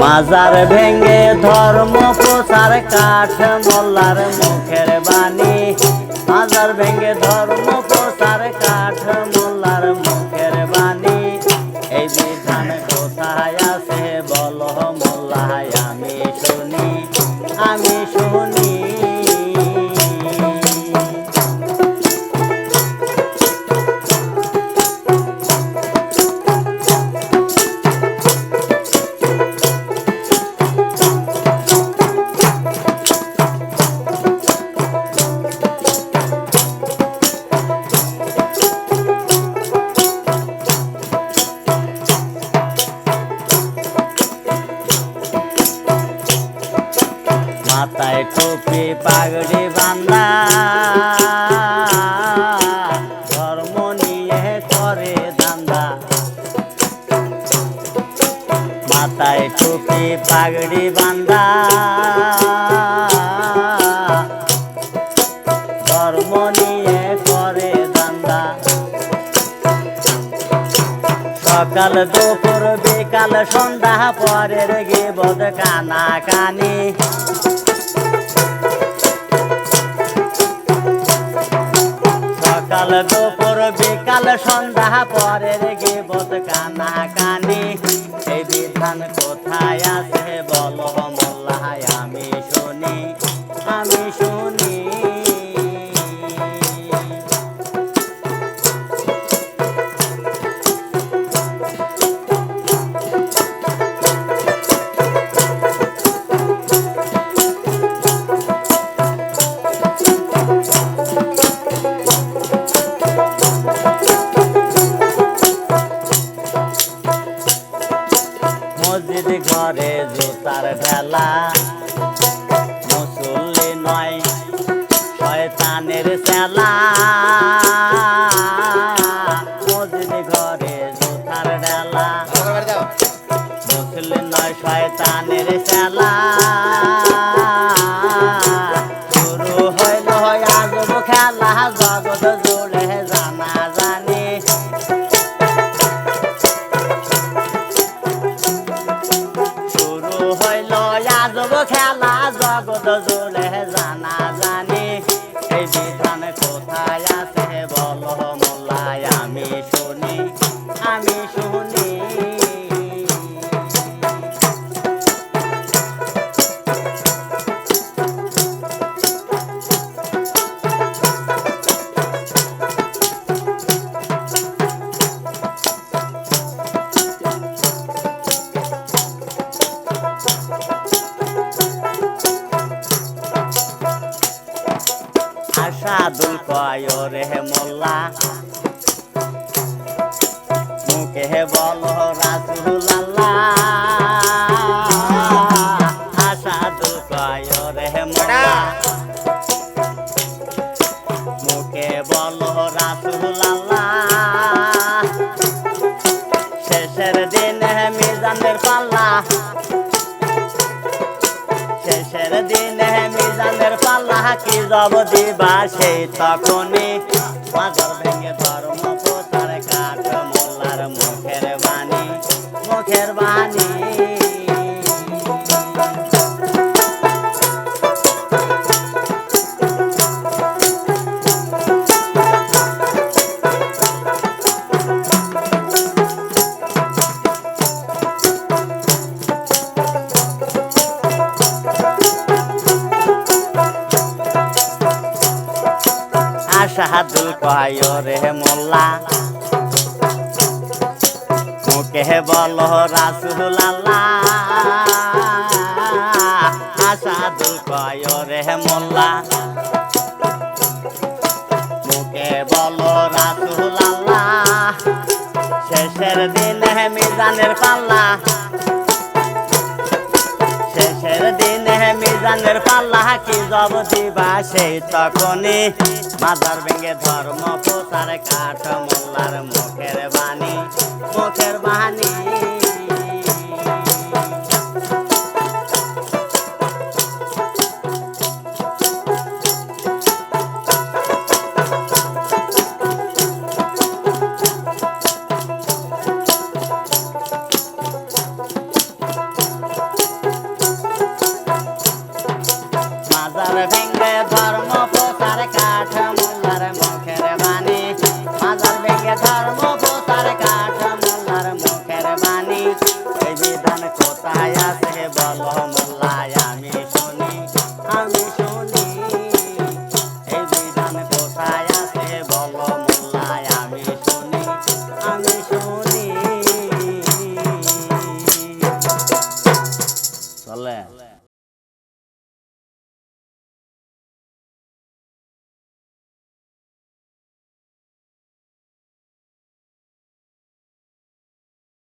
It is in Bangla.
মাজার ভেঙ্গে ধর্ম প্রচার কাঠ মোল্লার মুখের বাণী। মাজার ভেঙ্গে ধর্ম প্রচার কাঠ মোল্লার মুখের টুপি পাগড়ি বান্দা ধর্ম নিয়ে করে দান্দা মাথায় টুপি, পাগড়ি বান্দা ধর্ম নিয়ে করে দান্দা সকাল, দুপুর, বিকাল, সন্ধ্যা, পরের গিবদ কানা কানি সকাল দুপুর, বিকাল সন্ধ্যা পরে পরের বোধ কানা কানি এই বিধান কোথায় আছে বল মোল্লায়, আমি শুনি আমি শুনি। ঘরে জুতার ঢেলা মুসল্লি নয় শয়তানের চেলা খেলা জগৎ জুড়ে জানা জানি এই বিধান কোথায় আছে বল মোল্লায় আমি শুনি আমি শুনি। আশাদুল কয় রে মোল্লা। মুখে বল রাসুল আল্লাহ আশাদুল কয় রে মোল্লা। মুখে বল রাসুল পাল্লা যাব দিবা সেই তখনই মাজার ভেঙে ধর্ম আশাহাদুল কয় রে মোল্লা মুখে বল রাসুল আশাহাদুল কয় রে মোল্লা। মুখে বল রাসুল শেষের দিনে মিজানের পাল্লা। মিজানের পাল্লা কি জব দিবা সেই তখনই মাজার ভেঙে ধর্ম প্রচার কাঠ মোল্লার মুখের বাণী মুখের বাণী।